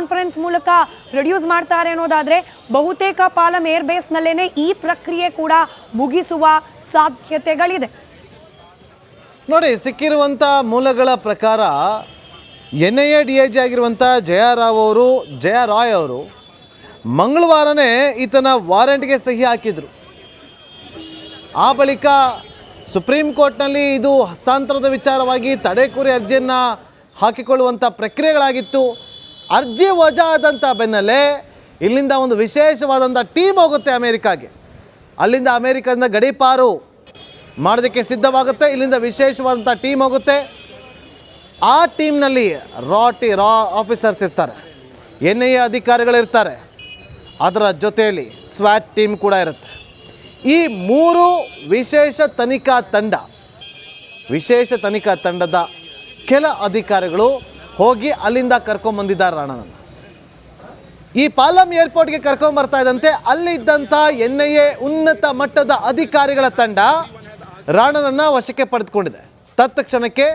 Conference ಮೂಲಕ reduce ಮಾಡ್ತಾರೆ ಅನ್ನೋದಾದ್ರೆ ಬಹುತೇಕ ಪಾಲಂ ಏರ್ ಬೇಸ್ನಲ್ಲೇನೆ ಈ ಪ್ರಕ್ರಿಯೆ ಕೂಡ ಮುಗಿಸುವ ಸಾಧ್ಯತೆಗಳಿದೆ. ನೋಡಿ ಸಿಕ್ಕಿರುವಂಥ ಮೂಲಗಳ ಪ್ರಕಾರ N I A D I G ಆಗಿರುವಂಥ ಜಯರಾವ್ ಅವರು, ಜಯ ರಾಯ್ ಅವರು ಮಂಗಳವಾರನೇ ಈತನ ವಾರೆಂಟ್ಗೆ ಸಹಿ ಹಾಕಿದರು. ಆ ಬಳಿಕ ಸುಪ್ರೀಂ ಕೋರ್ಟ್ನಲ್ಲಿ ಇದು ಹಸ್ತಾಂತರದ ವಿಚಾರವಾಗಿ ತಡೆಕೋರಿ ಅರ್ಜಿಯನ್ನು ಹಾಕಿಕೊಳ್ಳುವಂಥ ಪ್ರಕ್ರಿಯೆಗಳಾಗಿತ್ತು. ಅರ್ಜಿ ವಜಾ ಆದಂಥ ಬೆನ್ನಲ್ಲೇ ಇಲ್ಲಿಂದ ಒಂದು ವಿಶೇಷವಾದಂಥ ಟೀಮ್ ಹೋಗುತ್ತೆ ಅಮೇರಿಕಾಗೆ. ಅಲ್ಲಿಂದ ಅಮೇರಿಕದಿಂದ ಗಡೀಪಾರು ಮಾಡೋದಕ್ಕೆ ಸಿದ್ಧವಾಗುತ್ತೆ. ಇಲ್ಲಿಂದ ವಿಶೇಷವಾದಂಥ ಟೀಮ್ ಹೋಗುತ್ತೆ. ಆ ಟೀಮ್ನಲ್ಲಿ ರಾ ಟಿ ರಾ ಆಫೀಸರ್ಸ್ ಇರ್ತಾರೆ. N I A ಅಧಿಕಾರಿಗಳಿರ್ತಾರೆ. ಅದರ ಜೊತೆಯಲ್ಲಿ ಸ್ವಾಟ್ ಟೀಮ್ ಕೂಡ ಇರುತ್ತೆ. ಈ ಮೂರು ವಿಶೇಷ ತನಿಖಾ ತಂಡ, ವಿಶೇಷ ತನಿಖಾ ತಂಡದ ಕೆಲ ಅಧಿಕಾರಿಗಳು ಹೋಗಿ ಅಲ್ಲಿಂದ ಕರ್ಕೊಂಬಂದಿದ್ದಾರೆ ರಾಣನನ್ನು. ಈ ಪಾಲಂ ಏರ್ಪೋರ್ಟ್ಗೆ ಕರ್ಕೊಂಬರ್ತಾ ಇದ್ದಂತೆ ಅಲ್ಲಿದ್ದಂಥ ಎನ್ ಐ ಎ ಉನ್ನತ ಮಟ್ಟದ ಅಧಿಕಾರಿಗಳ ತಂಡ ರಾಣನನ್ನು ವಶಕ್ಕೆ ಪಡೆದುಕೊಂಡಿದೆ. ತತ್ಕ್ಷಣಕ್ಕೆ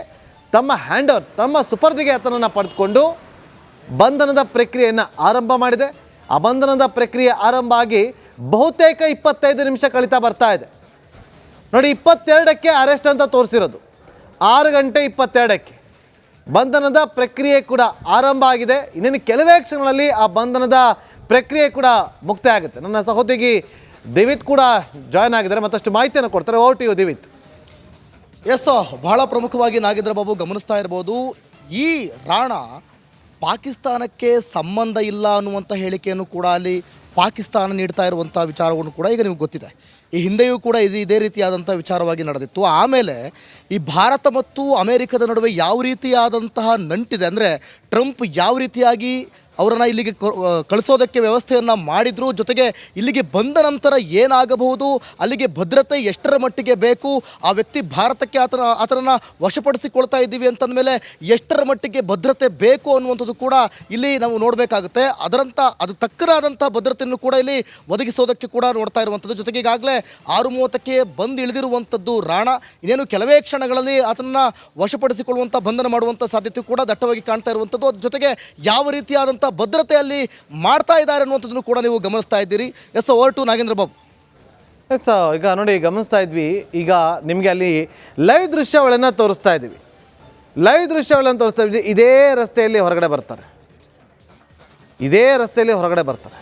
ತಮ್ಮ ಹ್ಯಾಂಡ್ ತಮ್ಮ ಸುಪರ್ದಿಗೆ ಆತನನ್ನು ಪಡೆದುಕೊಂಡು ಬಂಧನದ ಪ್ರಕ್ರಿಯೆಯನ್ನು ಆರಂಭ ಮಾಡಿದೆ. ಆ ಬಂಧನದ ಪ್ರಕ್ರಿಯೆ ಆರಂಭ ಆಗಿ ಬಹುತೇಕ ಇಪ್ಪತ್ತೈದು ನಿಮಿಷ ಕಳೀತಾ ಬರ್ತಾ ಇದೆ. ನೋಡಿ, ಇಪ್ಪತ್ತೆರಡಕ್ಕೆ ಅರೆಸ್ಟ್ ಅಂತ ತೋರಿಸಿರೋದು. ಆರು ಗಂಟೆ ಇಪ್ಪತ್ತೆರಡಕ್ಕೆ. ಬಂಧನದ ಪ್ರಕ್ರಿಯೆ ಕೂಡ ಆರಂಭ ಆಗಿದೆ. ಇನ್ನೇನು ಕೆಲವೇ ಕ್ಷಣಗಳಲ್ಲಿ ಆ ಬಂಧನದ ಪ್ರಕ್ರಿಯೆ ಕೂಡ ಮುಕ್ತ ಆಗುತ್ತೆ. ನನ್ನ ಸಹೋದರಿ ದಿವಿತ್ ಕೂಡ ಜಾಯ್ನ್ ಆಗಿದ್ದಾರೆ. ಮತ್ತಷ್ಟು ಮಾಹಿತಿಯನ್ನು ಕೊಡ್ತಾರೆ. O T U Divith. Yes ಬಹಳ ಪ್ರಮುಖವಾಗಿ ನಾಗೇಂದ್ರ ಬಾಬು ಗಮನಿಸ್ತಾ ಇರ್ಬೋದು. ಈ ರಾಣ ಪಾಕಿಸ್ತಾನಕ್ಕೆ ಸಂಬಂಧ ಇಲ್ಲ ಅನ್ನುವಂಥ ಹೇಳಿಕೆಯನ್ನು ಕೂಡ ಅಲ್ಲಿ ಪಾಕಿಸ್ತಾನ ನೀಡ್ತಾ ಇರುವಂಥ ವಿಚಾರವನ್ನು ಕೂಡ ಈಗ ನಿಮ್ಗೆ ಗೊತ್ತಿದೆ. ಈ ಹಿಂದೆಯೂ ಕೂಡ ಇದು ಇದೇ ರೀತಿಯಾದಂಥ ವಿಚಾರವಾಗಿ ನಡೆದಿತ್ತು. ಆಮೇಲೆ ಈ ಭಾರತ ಮತ್ತು ಅಮೇರಿಕದ ನಡುವೆ ಯಾವ ರೀತಿಯಾದಂತಹ ನಂಟಿದೆ, ಅಂದರೆ ಟ್ರಂಪ್ ಯಾವ ರೀತಿಯಾಗಿ ಅವರನ್ನು ಇಲ್ಲಿಗೆ ಕಳಿಸೋದಕ್ಕೆ ವ್ಯವಸ್ಥೆಯನ್ನು ಮಾಡಿದ್ರು. ಜೊತೆಗೆ ಇಲ್ಲಿಗೆ ಬಂದ ನಂತರ ಏನಾಗಬಹುದು? ಅಲ್ಲಿಗೆ ಭದ್ರತೆ ಎಷ್ಟರ ಮಟ್ಟಿಗೆ ಬೇಕು? ಆ ವ್ಯಕ್ತಿ ಭಾರತಕ್ಕೆ ಆತನ, ಆತನನ್ನು ವಶಪಡಿಸಿಕೊಳ್ತಾ ಇದ್ದೀವಿ ಅಂತಂದಮೇಲೆ ಎಷ್ಟರ ಮಟ್ಟಿಗೆ ಭದ್ರತೆ ಬೇಕು ಅನ್ನುವಂಥದ್ದು ಕೂಡ ಇಲ್ಲಿ ನಾವು ನೋಡಬೇಕಾಗುತ್ತೆ. ಅದರಂಥ ಅದು ತಕ್ಕನಾದಂಥ ಭದ್ರತೆಯನ್ನು ಕೂಡ ಇಲ್ಲಿ ಒದಗಿಸೋದಕ್ಕೆ ಕೂಡ ನೋಡ್ತಾ ಇರುವಂಥದ್ದು. ಜೊತೆಗೆ ಈಗಾಗಲೇ ಆರು ಮೂವತ್ತಕ್ಕೆ ಬಂದು ಇಳಿದಿರುವಂಥದ್ದು ರಾಣ. ಇನ್ನೇನು ಕೆಲವೇ ಕ್ಷಣಗಳಲ್ಲಿ ಆತನನ್ನು ವಶಪಡಿಸಿಕೊಳ್ಳುವಂಥ ಬಂಧನ ಮಾಡುವಂಥ ಸಾಧ್ಯತೆ ಕೂಡ ದಟ್ಟವಾಗಿ ಕಾಣ್ತಾ ಇರುವಂಥದ್ದು. ಅದ್ರ ಜೊತೆಗೆ ಯಾವ ರೀತಿಯಾದಂಥ ಭದ್ರತೆಯಲ್ಲಿ ಮಾಡ್ತಾ ಇದ್ದಾರೆ ಅನ್ನುವಂಥದ್ದನ್ನು ಕೂಡ ನೀವು ಗಮನಿಸ್ತಾ ಇದ್ದೀರಿ. Yes over to Nagendra Babu. Yes ಈಗ ನೋಡಿ, ಗಮನಿಸ್ತಾ ಇದ್ವಿ. ಈಗ ನಿಮಗೆ ಅಲ್ಲಿ ಲೈವ್ ದೃಶ್ಯಗಳನ್ನು ತೋರಿಸ್ತಾ ಇದ್ದೀವಿ. ಲೈವ್ ದೃಶ್ಯಗಳನ್ನು ತೋರಿಸ್ತಾ ಇದ್ವಿ ಇದೇ ರಸ್ತೆಯಲ್ಲಿ ಹೊರಗಡೆ ಬರ್ತಾರೆ. ಇದೇ ರಸ್ತೆಯಲ್ಲಿ ಹೊರಗಡೆ ಬರ್ತಾರೆ.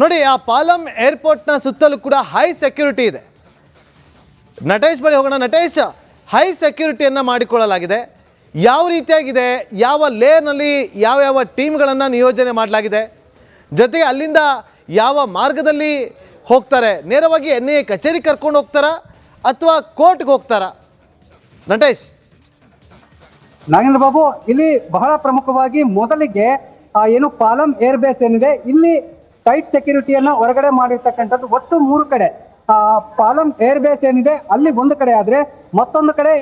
ನೋಡಿ, ಆ ಪಾಲಂ ಏರ್ಪೋರ್ಟ್ನ ಸುತ್ತಲೂ ಕೂಡ ಹೈ ಸೆಕ್ಯೂರಿಟಿ ಇದೆ. ನಟೇಶ್ ಬಳಿ ಹೋಗೋಣ. ನಟೇಶ್, ಹೈ ಸೆಕ್ಯೂರಿಟಿಯನ್ನು ಮಾಡಿಕೊಳ್ಳಲಾಗಿದೆ. ಯಾವ ರೀತಿಯಾಗಿದೆ, ಯಾವ ಲೇಯರ್ನಲ್ಲಿ ಯಾವ ಯಾವ ಟೀಮ್ಗಳನ್ನು ನಿಯೋಜನೆ ಮಾಡಲಾಗಿದೆ, ಜೊತೆಗೆ ಅಲ್ಲಿಂದ ಯಾವ ಮಾರ್ಗದಲ್ಲಿ ಹೋಗ್ತಾರೆ, ನೇರವಾಗಿ ಎನ್ ಐ ಎ ಕಚೇರಿ ಕರ್ಕೊಂಡು ಹೋಗ್ತಾರಾ ಅಥವಾ ಕೋರ್ಟ್ಗೆ ಹೋಗ್ತಾರಾ? ನಟೇಶ್. ನಾಗೇಂದ್ರ ಬಾಬು, ಇಲ್ಲಿ ಬಹಳ ಪ್ರಮುಖವಾಗಿ ಮೊದಲಿಗೆ ಏನು ಪಾಲಂ ಏರ್ ಬೇಸ್ ಏನಿದೆ, ಇಲ್ಲಿ ಟೈಟ್ ಸೆಕ್ಯೂರಿಟಿಯನ್ನ ಹೊರಗಡೆ ಮಾಡಿರ್ತಕ್ಕಂಥದ್ದು ಒಟ್ಟು ಮೂರು ಕಡೆ. ಆ, ಪಾಲಂ ಏರ್ ಬೇಸ್ ಏನಿದೆ ಅಲ್ಲಿ ಒಂದು ಕಡೆ ಆದ್ರೆ ಮತ್ತೊಂದು ಕಡೆ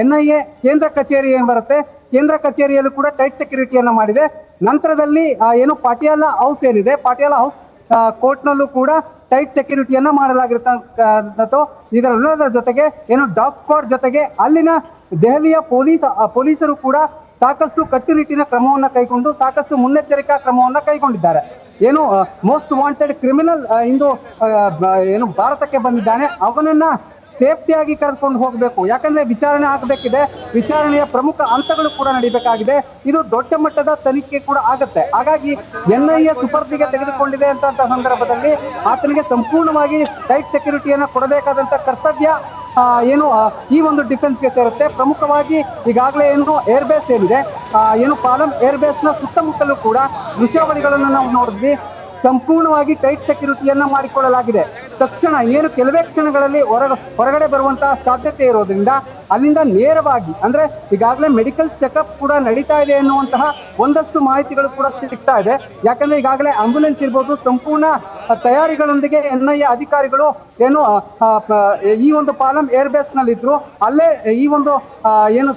ಎನ್ ಐ ಎ ಕೇಂದ್ರ ಕಚೇರಿ ಏನ್ ಬರುತ್ತೆ? ಕೇಂದ್ರ ಕಚೇರಿಯಲ್ಲೂ ಕೂಡ ಟೈಟ್ ಸೆಕ್ಯೂರಿಟಿಯನ್ನ ಮಾಡಿದೆ. ನಂತರದಲ್ಲಿ ಏನು ಪಾಟಿಯಾಲ ಹೌಸ್ ಏನಿದೆ ಪಾಟಿಯಾಲ ಹೌಸ್ ಕೋರ್ಟ್ನಲ್ಲೂ ಕೂಡ ಟೈಟ್ ಸೆಕ್ಯೂರಿಟಿಯನ್ನ ಮಾಡಲಾಗಿರ್ತಕ್ಕಂಥದ್ದು. ಇದರೆಲ್ಲದರ ಜೊತೆಗೆ ಏನು ಡಾಪ್ ಸ್ಕ್ವಾಡ್ ಜೊತೆಗೆ ಅಲ್ಲಿನ ದೆಹಲಿಯ ಪೊಲೀಸ್ ಪೊಲೀಸರು ಕೂಡ ಸಾಕಷ್ಟು ಕಟ್ಟುನಿಟ್ಟಿನ ಕ್ರಮವನ್ನ ಕೈಗೊಂಡು ಸಾಕಷ್ಟು ಮುನ್ನೆಚ್ಚರಿಕಾ ಕ್ರಮವನ್ನ ಕೈಗೊಂಡಿದ್ದಾರೆ. ಏನು ಮೋಸ್ಟ್ ವಾಂಟೆಡ್ ಕ್ರಿಮಿನಲ್ ಇಂದು ಏನು ಭಾರತಕ್ಕೆ ಬಂದಿದ್ದಾನೆ. ಅವನನ್ನ ಸೇಫ್ಟಿಯಾಗಿ ಕರೆದುಕೊಂಡು ಹೋಗಬೇಕು. ಯಾಕಂದ್ರೆ ವಿಚಾರಣೆ ಆಗಬೇಕಿದೆ. ವಿಚಾರಣೆಯ ಪ್ರಮುಖ ಹಂತಗಳು ಕೂಡ ನಡಿಬೇಕಾಗಿದೆ. ಇದು ದೊಡ್ಡ ಮಟ್ಟದ ತನಿಖೆ ಕೂಡ ಆಗುತ್ತೆ. ಹಾಗಾಗಿ ಎನ್ ಐ ಎ ಸುಪರ್ದಿಗೆ ತೆಗೆದುಕೊಂಡಿದೆ ಅಂತ ಸಂದರ್ಭದಲ್ಲಿ ಆತನಿಗೆ ಸಂಪೂರ್ಣವಾಗಿ ಟೈಟ್ ಸೆಕ್ಯೂರಿಟಿಯನ್ನ ಕೊಡಬೇಕಾದಂತ ಕರ್ತವ್ಯ ಏನು ಈ ಒಂದು ಡಿಫೆನ್ಸ್ಗೆ ಸೇರುತ್ತೆ. ಪ್ರಮುಖವಾಗಿ ಈಗಾಗಲೇ ಏನು ಏರ್ ಬೇಸ್ ಏನಿದೆ. ಏನು ಪಾಲಂ ಏರ್ ಬೇಸ್ನ ಸುತ್ತಮುತ್ತಲೂ ಕೂಡ ದೃಶ್ಯಾವಳಿಗಳನ್ನು ನಾವು ನೋಡಿದ್ವಿ. ಸಂಪೂರ್ಣವಾಗಿ ಟೈಟ್ ಸೆಕ್ಯೂರಿಟಿಯನ್ನು ಮಾಡಿಕೊಳ್ಳಲಾಗಿದೆ. ತಕ್ಷಣ ಏನು ಕೆಲವೇ ಕ್ಷಣಗಳಲ್ಲಿ ಹೊರಗ, ಹೊರಗಡೆ ಬರುವಂತಹ ಸಾಧ್ಯತೆ ಇರೋದ್ರಿಂದ ಅಲ್ಲಿಂದ ನೇರವಾಗಿ, ಅಂದ್ರೆ ಈಗಾಗಲೇ ಮೆಡಿಕಲ್ ಚೆಕಪ್ ಕೂಡ ನಡೀತಾ ಇದೆ ಎನ್ನುವಂತಹ ಒಂದಷ್ಟು ಮಾಹಿತಿಗಳು ಕೂಡ ಸಿಗ್ತಾ ಇದೆ. ಯಾಕಂದ್ರೆ ಈಗಾಗಲೇ ಆಂಬ್ಯುಲೆನ್ಸ್ ಇರ್ಬೋದು, ಸಂಪೂರ್ಣ ತಯಾರಿಗಳೊಂದಿಗೆ ಎನ್ ಅಧಿಕಾರಿಗಳು ಏನು ಈ ಒಂದು ಪಾಲಂ ಏರ್ ಬೇಸ್ನಲ್ಲಿ ಇದ್ರು ಅಲ್ಲೇ ಈ ಒಂದು ಏನು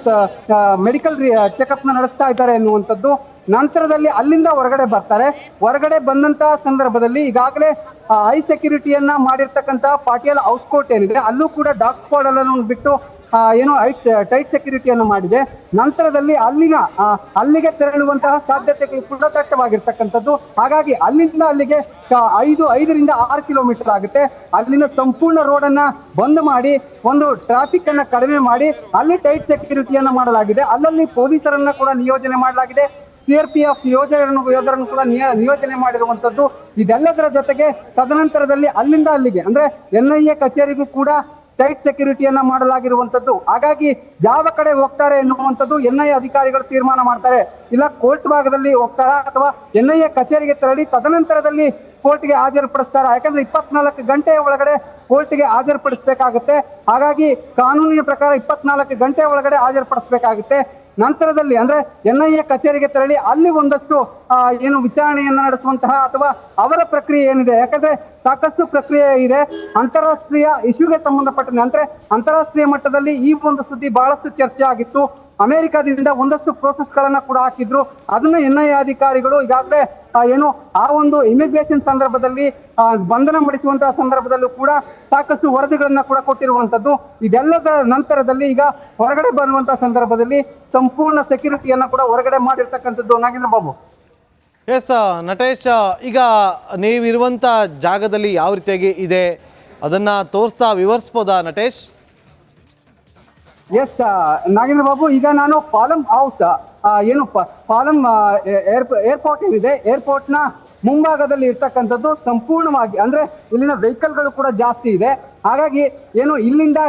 ಮೆಡಿಕಲ್ ಚೆಕಪ್ನ ನಡೆಸ್ತಾ ಇದ್ದಾರೆ ಎನ್ನುವಂಥದ್ದು ನಂತರದಲ್ಲಿ ಅಲ್ಲಿಂದ ಹೊರಗಡೆ ಬರ್ತಾರೆ. ಹೊರಗಡೆ ಬಂದಂತಹ ಸಂದರ್ಭದಲ್ಲಿ ಈಗಾಗಲೇ ಹೈ ಸೆಕ್ಯೂರಿಟಿಯನ್ನ ಮಾಡಿರ್ತಕ್ಕಂತ ಪಾಟಿಯಲ್ ಔಟ್ಕೋಟ್ ಏನಿದೆ, ಅಲ್ಲೂ ಕೂಡ ಡಾಕ್ ಸ್ಕ್ವಾಡ್ ಅನ್ನು ಬಿಟ್ಟು ಏನೋ ಐಟ್ ಟೈಟ್ ಸೆಕ್ಯೂರಿಟಿಯನ್ನು ಮಾಡಿದೆ. ನಂತರದಲ್ಲಿ ಅಲ್ಲಿನ ಅಲ್ಲಿಗೆ ತೆರಳುವಂತಹ ಸಾಧ್ಯತೆಗಳು ಕೂಡ ದಟ್ಟವಾಗಿರ್ತಕ್ಕಂಥದ್ದು. ಹಾಗಾಗಿ ಅಲ್ಲಿಂದ ಅಲ್ಲಿಗೆ ಐದು, ಐದರಿಂದ ಆರು ಕಿಲೋಮೀಟರ್ ಆಗುತ್ತೆ. ಅಲ್ಲಿನ ಸಂಪೂರ್ಣ ರೋಡ್ ಅನ್ನ ಬಂದ್ ಮಾಡಿ, ಒಂದು ಟ್ರಾಫಿಕ್ ಅನ್ನ ಕಡಿಮೆ ಮಾಡಿ, ಅಲ್ಲಿ ಟೈಟ್ ಸೆಕ್ಯೂರಿಟಿಯನ್ನ ಮಾಡಲಾಗಿದೆ. ಅಲ್ಲಲ್ಲಿ ಪೊಲೀಸರನ್ನ ಕೂಡ ನಿಯೋಜನೆ ಮಾಡಲಾಗಿದೆ. ಸಿಆರ್ಪಿಎಫ್ ಎಫ್ ಯೋಧರನ್ನು ಕೂಡ ನಿಯ- ನಿಯೋಜನೆ ಮಾಡಿರುವಂತದ್ದು ಇದೆಲ್ಲದರ ಜೊತೆಗೆ ತದನಂತರದಲ್ಲಿ ಅಲ್ಲಿಂದ ಅಲ್ಲಿಗೆ, ಅಂದ್ರೆ ಎ ಕಚೇರಿಗೂ ಕೂಡ ಟೈಟ್ ಸೆಕ್ಯೂರಿಟಿಯನ್ನ ಮಾಡಲಾಗಿರುವಂತದ್ದು ಹಾಗಾಗಿ ಯಾವ ಕಡೆ ಹೋಗ್ತಾರೆ ಎನ್ನುವಂಥದ್ದು ಎನ್ ಐ ಅಧಿಕಾರಿಗಳು ತೀರ್ಮಾನ ಮಾಡ್ತಾರೆ. ಇಲ್ಲ, ಕೋರ್ಟ್ ಭಾಗದಲ್ಲಿ ಹೋಗ್ತಾರಾ ಅಥವಾ ಎನ್ ಐ ಎ ಕಚೇರಿಗೆ ತೆರಳಿ ತದನಂತರದಲ್ಲಿ ಕೋರ್ಟ್ಗೆ ಹಾಜರುಪಡಿಸ್ತಾರ? ಯಾಕಂದ್ರೆ ಇಪ್ಪತ್ನಾಲ್ಕು ಗಂಟೆಯ ಒಳಗಡೆ ಕೋರ್ಟ್ಗೆ ಹಾಜರುಪಡಿಸಬೇಕಾಗುತ್ತೆ. ಹಾಗಾಗಿ ಕಾನೂನಿನ ಪ್ರಕಾರ ಇಪ್ಪತ್ನಾಲ್ಕು ಗಂಟೆ ಒಳಗಡೆ ಹಾಜರುಪಡಿಸಬೇಕಾಗುತ್ತೆ. ನಂತರದಲ್ಲಿ ಅಂದ್ರೆ ಎನ್ಐಎ ಕಚೇರಿಗೆ ತೆರಳಿ ಅಲ್ಲಿ ಒಂದಷ್ಟು ಏನು ವಿಚಾರಣೆಯನ್ನು ನಡೆಸುವಂತಹ ಅಥವಾ ಅವರ ಪ್ರಕ್ರಿಯೆ ಏನಿದೆ? ಯಾಕಂದ್ರೆ ಸಾಕಷ್ಟು ಪ್ರಕ್ರಿಯೆ ಇದೆ. ಅಂತಾರಾಷ್ಟ್ರೀಯ ಇಶ್ಯೂಗೆ ಸಂಬಂಧಪಟ್ಟಂತೆ, ಅಂದ್ರೆ ಅಂತಾರಾಷ್ಟ್ರೀಯ ಮಟ್ಟದಲ್ಲಿ ಈ ಒಂದು ಸುದ್ದಿ ಬಹಳಷ್ಟು ಚರ್ಚೆ ಆಗಿತ್ತು. ಅಮೆರಿಕದಿಂದ ಒಂದಷ್ಟು ಪ್ರೋಸೆಸ್ ಗಳನ್ನ ಕೂಡ ಹಾಕಿದ್ರು. ಅದನ್ನ ಎನ್ಐಎ ಅಧಿಕಾರಿಗಳು ಈಗಾಗಲೇ ಏನು, ಆ ಒಂದು ಇಮಿಗ್ರೇಷನ್ ಸಂದರ್ಭದಲ್ಲಿ ಬಂಧನ ಮಾಡಿಸುವಂತಹ ಸಂದರ್ಭದಲ್ಲೂ ಕೂಡ ಸಾಕಷ್ಟು ವರದಿಗಳನ್ನ ಕೂಡ ಕೊಟ್ಟಿರುವಂತದ್ದು ಇದೆಲ್ಲದ ನಂತರದಲ್ಲಿ ಈಗ ಹೊರಗಡೆ ಬರುವಂತಹ ಸಂದರ್ಭದಲ್ಲಿ ಸಂಪೂರ್ಣ ಸೆಕ್ಯೂರಿಟಿಯನ್ನ ಕೂಡ ಹೊರಗಡೆ ಮಾಡಿರ್ತಕ್ಕಂಥದ್ದು ನಾಗೇಂದ್ರ ಬಾಬು. ಎಸ್ ನಟೇಶ್ ಈಗ ನೀವಿರುವಂಥ ಜಾಗದಲ್ಲಿ ಯಾವ ರೀತಿಯಾಗಿ ಇದೆ? ಅದನ್ನು ತೋರಿಸ್ತಾ ವಿವರಿಸ್ಬೋದಾ ನಟೇಶ್? ಎಸ್ ನಾಗೇಂದ್ರ ಬಾಬು, ಈಗ ನಾನು ಪಾಲಂ ಹೌಸ್ ಏನು ಪಾಲಂ ಏರ್ಪೋರ್ಟ್ ಏನಿದೆ ಏರ್ಪೋರ್ಟ್ನ ಮುಂಭಾಗದಲ್ಲಿ ಇರ್ತಕ್ಕಂಥದ್ದು ಸಂಪೂರ್ಣವಾಗಿ, ಅಂದ್ರೆ ಇಲ್ಲಿನ ವೆಹಿಕಲ್ಗಳು ಕೂಡ ಜಾಸ್ತಿ ಇದೆ. ಹಾಗಾಗಿ ಏನು ಇಲ್ಲಿಂದ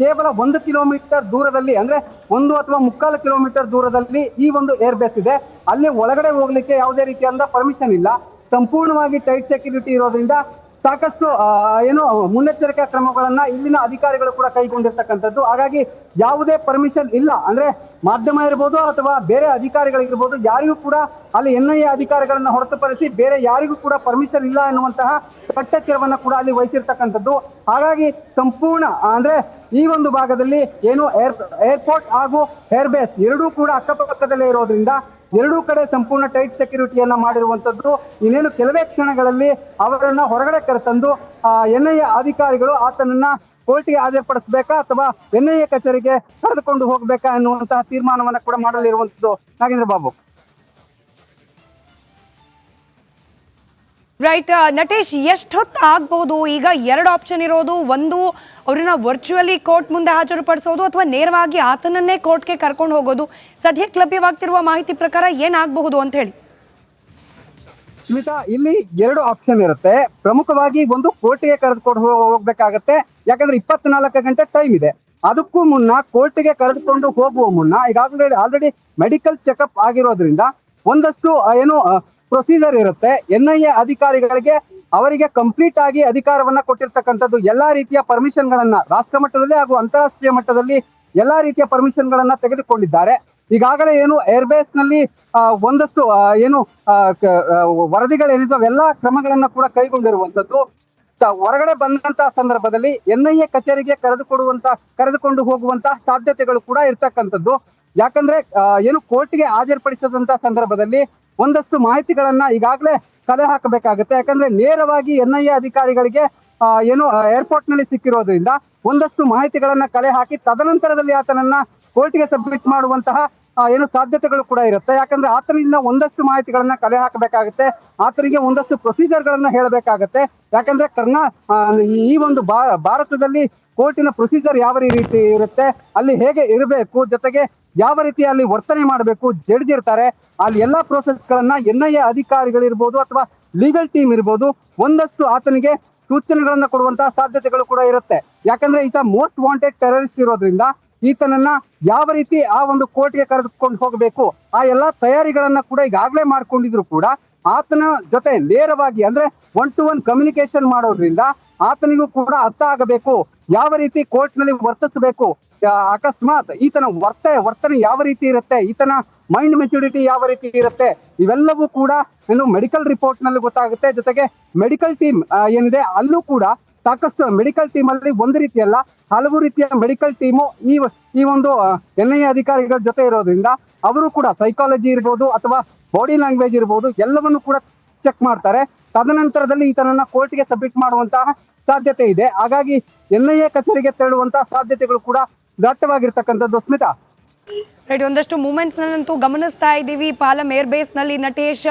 ಕೇವಲ ಒಂದು ಕಿಲೋಮೀಟರ್ ದೂರದಲ್ಲಿ, ಅಂದ್ರೆ ಒಂದು ಅಥವಾ ಮುಕ್ಕಾಲು ಕಿಲೋಮೀಟರ್ ದೂರದಲ್ಲಿ ಈ ಒಂದು ಏರ್ ಬೇಸ್ ಇದೆ. ಅಲ್ಲಿ ಒಳಗಡೆ ಹೋಗ್ಲಿಕ್ಕೆ ಯಾವುದೇ ರೀತಿಯಾದ ಪರ್ಮಿಷನ್ ಇಲ್ಲ. ಸಂಪೂರ್ಣವಾಗಿ ಟೈಟ್ ಸೆಕ್ಯೂರಿಟಿ ಇರೋದ್ರಿಂದ ಸಾಕಷ್ಟು ಏನು ಮುನ್ನೆಚ್ಚರಿಕೆ ಕ್ರಮಗಳನ್ನ ಇಲ್ಲಿನ ಅಧಿಕಾರಿಗಳು ಕೂಡ ಕೈಗೊಂಡಿರ್ತಕ್ಕಂಥದ್ದು. ಹಾಗಾಗಿ ಯಾವುದೇ ಪರ್ಮಿಷನ್ ಇಲ್ಲ. ಅಂದ್ರೆ ಮಾಧ್ಯಮ ಇರ್ಬೋದು ಅಥವಾ ಬೇರೆ ಅಧಿಕಾರಿಗಳಿರ್ಬೋದು, ಯಾರಿಗೂ ಕೂಡ ಅಲ್ಲಿ ಎನ್ ಐ ಎ ಅಧಿಕಾರಿಗಳನ್ನ ಹೊರತುಪಡಿಸಿ ಬೇರೆ ಯಾರಿಗೂ ಕೂಡ ಪರ್ಮಿಷನ್ ಇಲ್ಲ ಎನ್ನುವಂತಹ ಕಟ್ಟೆಚ್ಚರವನ್ನ ಕೂಡ ಅಲ್ಲಿ ವಹಿಸಿರ್ತಕ್ಕಂಥದ್ದು. ಹಾಗಾಗಿ ಸಂಪೂರ್ಣ, ಅಂದ್ರೆ ಈ ಒಂದು ಭಾಗದಲ್ಲಿ ಏನು ಏರ್ ಏರ್ಪೋರ್ಟ್ ಹಾಗೂ ಏರ್ಬೇಸ್ ಎರಡೂ ಕೂಡ ಅಕ್ಕಪಕ್ಕದಲ್ಲೇ ಇರೋದ್ರಿಂದ ಎರಡೂ ಕಡೆ ಸಂಪೂರ್ಣ ಟೈಟ್ ಸೆಕ್ಯೂರಿಟಿಯನ್ನ ಮಾಡಿರುವಂತದ್ದು. ಇನ್ನೇನು ಕೆಲವೇ ಕ್ಷಣಗಳಲ್ಲಿ ಅವರನ್ನ ಹೊರಗಡೆ ಕರೆತಂದು ಎನ್ ಐ ಅಧಿಕಾರಿಗಳು ಆತನನ್ನ ಕೋರ್ಟ್ಗೆ ಹಾಜರುಪಡಿಸಬೇಕಾ ಅಥವಾ ಎನ್ ಐ ಎ ಕಚೇರಿಗೆ ಕರೆದುಕೊಂಡು ಹೋಗ್ಬೇಕಾ ಎನ್ನುವಂತಹ ತೀರ್ಮಾನವನ್ನ ಕೂಡ ಮಾಡಲಿರುವಂತದ್ದು ನಾಗೇಂದ್ರ ಬಾಬು. ರೈಟ್ ನಟೇಶ್ ಎಷ್ಟು ಹೊತ್ತು ಆಗ್ಬೋದು ಈಗ ಎರಡು ಆಪ್ಷನ್ ಇರೋದು, ಒಂದು ಅವ್ರನ್ನ ವರ್ಚುವಲಿ ಕೋರ್ಟ್ ಮುಂದೆ ಹಾಜರುಪಡಿಸೋದು ಅಥವಾ ನೇರವಾಗಿ ಆತನನ್ನೇ ಕೋರ್ಟ್ಗೆ ಕರ್ಕೊಂಡು ಹೋಗೋದು? ಸದ್ಯಕ್ಕೆ ಲಭ್ಯವಾಗ್ತಿರುವ ಮಾಹಿತಿ ಪ್ರಕಾರ ಏನಾಗಬಹುದು ಅಂತ ಹೇಳಿ. ಸ್ಮಿತಾ, ಇಲ್ಲಿ ಎರಡು ಆಪ್ಷನ್ ಇರುತ್ತೆ. ಪ್ರಮುಖವಾಗಿ ಒಂದು ಕೋರ್ಟ್ಗೆ ಕರೆದುಕೊಂಡು ಹೋಗ್ಬೇಕಾಗತ್ತೆ. ಯಾಕಂದ್ರೆ ಇಪ್ಪತ್ನಾಲ್ಕು ಗಂಟೆ ಟೈಮ್ ಇದೆ. ಅದಕ್ಕೂ ಮುನ್ನ ಕೋರ್ಟ್ಗೆ ಕರೆದುಕೊಂಡು ಹೋಗುವ ಮುನ್ನ ಈಗಾಗಲೇ ಆಲ್ರೆಡಿ ಮೆಡಿಕಲ್ ಚೆಕಪ್ ಆಗಿರೋದ್ರಿಂದ ಒಂದಷ್ಟು ಏನು ಪ್ರೊಸೀಜರ್ ಇರುತ್ತೆ. ಎನ್ ಅಧಿಕಾರಿಗಳಿಗೆ ಅವರಿಗೆ ಕಂಪ್ಲೀಟ್ ಆಗಿ ಅಧಿಕಾರವನ್ನ ಕೊಟ್ಟಿರ್ತಕ್ಕಂಥದ್ದು ಎಲ್ಲಾ ರೀತಿಯ ಪರ್ಮಿಷನ್ ಗಳನ್ನ ರಾಷ್ಟ್ರ ಮಟ್ಟದಲ್ಲಿ ಹಾಗೂ ಅಂತಾರಾಷ್ಟ್ರೀಯ ಮಟ್ಟದಲ್ಲಿ ಎಲ್ಲಾ ರೀತಿಯ ಪರ್ಮಿಷನ್ ಗಳನ್ನ ತೆಗೆದುಕೊಂಡಿದ್ದಾರೆ. ಈಗಾಗಲೇ ಏನು ಏರ್ಬೇಸ್ನಲ್ಲಿ ಒಂದಷ್ಟು ಏನು ಆ, ಅವೆಲ್ಲಾ ಕ್ರಮಗಳನ್ನ ಕೂಡ ಕೈಗೊಂಡಿರುವಂತದ್ದು ಹೊರಗಡೆ ಬಂದಂತಹ ಸಂದರ್ಭದಲ್ಲಿ ಎನ್ ಐ ಎ ಕಚೇರಿಗೆ ಕರೆದುಕೊಡುವಂತ ಕರೆದುಕೊಂಡು ಹೋಗುವಂತ ಸಾಧ್ಯತೆಗಳು ಕೂಡ ಇರ್ತಕ್ಕಂಥದ್ದು. ಯಾಕಂದ್ರೆ ಏನು ಕೋರ್ಟ್ಗೆ ಹಾಜರ್ಪಡಿಸದಂತ ಸಂದರ್ಭದಲ್ಲಿ ಒಂದಷ್ಟು ಮಾಹಿತಿಗಳನ್ನ ಈಗಾಗಲೇ ಕಲೆ ಹಾಕಬೇಕಾಗುತ್ತೆ. ಯಾಕಂದ್ರೆ ನೇರವಾಗಿ ಎನ್ ಐ ಎ ಅಧಿಕಾರಿಗಳಿಗೆ ಏನು ಏರ್ಪೋರ್ಟ್ನಲ್ಲಿ ಸಿಕ್ಕಿರೋದ್ರಿಂದ ಒಂದಷ್ಟು ಮಾಹಿತಿಗಳನ್ನ ಕಲೆ ಹಾಕಿ ತದನಂತರದಲ್ಲಿ ಆತನನ್ನ ಕೋರ್ಟ್ಗೆ ಸಬ್ಮಿಟ್ ಮಾಡುವಂತಹ ಏನು ಸಾಧ್ಯತೆಗಳು ಕೂಡ ಇರುತ್ತೆ. ಯಾಕಂದ್ರೆ ಆತನಿಂದ ಒಂದಷ್ಟು ಮಾಹಿತಿಗಳನ್ನ ಕಲೆ ಹಾಕಬೇಕಾಗುತ್ತೆ. ಆತನಿಗೆ ಒಂದಷ್ಟು ಪ್ರೊಸೀಜರ್ ಗಳನ್ನ ಹೇಳಬೇಕಾಗತ್ತೆ. ಯಾಕಂದ್ರೆ ಕರ್ನಾ ಈ ಒಂದು ಭಾರತದಲ್ಲಿ ಕೋರ್ಟಿನ ಪ್ರೊಸೀಜರ್ ಯಾವ ರೀತಿ ಇರುತ್ತೆ, ಅಲ್ಲಿ ಹೇಗೆ ಇರಬೇಕು, ಜೊತೆಗೆ ಯಾವ ರೀತಿ ಅಲ್ಲಿ ವರ್ತನೆ ಮಾಡಬೇಕು ಜಡ್ಜಿರ್ತಾರೆ ಅಲ್ಲಿ ಎಲ್ಲಾ ಪ್ರೋಸೆಸ್ ಗಳನ್ನ ಎನ್ ಐ ಎ ಅಧಿಕಾರಿಗಳಿರ್ಬೋದು ಅಥವಾ ಲೀಗಲ್ ಟೀಮ್ ಇರ್ಬೋದು, ಒಂದಷ್ಟು ಆತನಿಗೆ ಸೂಚನೆಗಳನ್ನ ಕೊಡುವಂತಹ ಸಾಧ್ಯತೆಗಳು ಕೂಡ ಇರುತ್ತೆ. ಯಾಕಂದ್ರೆ ಈತ ಮೋಸ್ಟ್ ವಾಂಟೆಡ್ ಟೆರರಿಸ್ಟ್ ಇರೋದ್ರಿಂದ ಈತನನ್ನ ಯಾವ ರೀತಿ ಆ ಒಂದು ಕೋರ್ಟ್ಗೆ ಕರೆದುಕೊಂಡು ಹೋಗಬೇಕು, ಆ ಎಲ್ಲಾ ತಯಾರಿಗಳನ್ನ ಕೂಡ ಈಗಾಗಲೇ ಮಾಡ್ಕೊಂಡಿದ್ರು ಕೂಡ ಆತನ ಜೊತೆ ನೇರವಾಗಿ ಅಂದ್ರೆ ಒನ್ ಟು ಒನ್ ಕಮ್ಯುನಿಕೇಶನ್ ಮಾಡೋದ್ರಿಂದ ಆತನಿಗೂ ಕೂಡ ಅರ್ಥ ಆಗಬೇಕು, ಯಾವ ರೀತಿ ಕೋರ್ಟ್ನಲ್ಲಿ ವರ್ತಿಸಬೇಕು ಅಕಸ್ಮಾತ್ ಈತನ ವರ್ತ ವರ್ತನೆ ಯಾವ ರೀತಿ ಇರುತ್ತೆ, ಈತನ ಮೈಂಡ್ ಮೆಚುರಿಟಿ ಯಾವ ರೀತಿ ಇರುತ್ತೆ, ಇವೆಲ್ಲವೂ ಕೂಡ ಏನು ಮೆಡಿಕಲ್ ರಿಪೋರ್ಟ್ನಲ್ಲಿ ಗೊತ್ತಾಗುತ್ತೆ. ಜೊತೆಗೆ ಮೆಡಿಕಲ್ ಟೀಮ್ ಏನಿದೆ, ಅಲ್ಲೂ ಕೂಡ ಸಾಕಷ್ಟು ಮೆಡಿಕಲ್ ಟೀಮ್ ಅಲ್ಲಿ ಒಂದು ರೀತಿಯಲ್ಲ, ಹಲವು ರೀತಿಯ ಮೆಡಿಕಲ್ ಟೀಮು ಈ ಈ ಒಂದು ಎನ್ ಐ ಅಧಿಕಾರಿಗಳ ಜೊತೆ ಇರೋದ್ರಿಂದ, ಅವರು ಕೂಡ ಸೈಕಾಲಜಿ ಇರ್ಬೋದು ಅಥವಾ ಬಾಡಿ ಲ್ಯಾಂಗ್ವೇಜ್ ಇರ್ಬೋದು, ಎಲ್ಲವನ್ನು ಕೂಡ ಚೆಕ್ ಮಾಡ್ತಾರೆ. ತದನಂತರದಲ್ಲಿ ಈತನನ್ನ ಕೋರ್ಟ್ಗೆ ಸಬ್ಮಿಟ್ ಮಾಡುವಂತಹ ಸಾಧ್ಯತೆ ಇದೆ. ಹಾಗಾಗಿ ಎನ್ ಐ ಎ ಕಚೇರಿಗೆ ತೆರಳುವಂತಹ ಸಾಧ್ಯತೆಗಳು ಕೂಡ ದಟ್ಟವಾಗಿರ್ತಕ್ಕಂಥದ್ದು ಸ್ಮಿತಾ? ರೈಟ್ ಒಂದಷ್ಟು ಮೂಮೆಂಟ್ಸ್ ಗಮನಿಸ್ತಾ ಇದ್ದೀವಿ. ಪಾಲಂ ಏರ್ ಬೇಸ್ನಲ್ಲಿ ನಟೇಶ್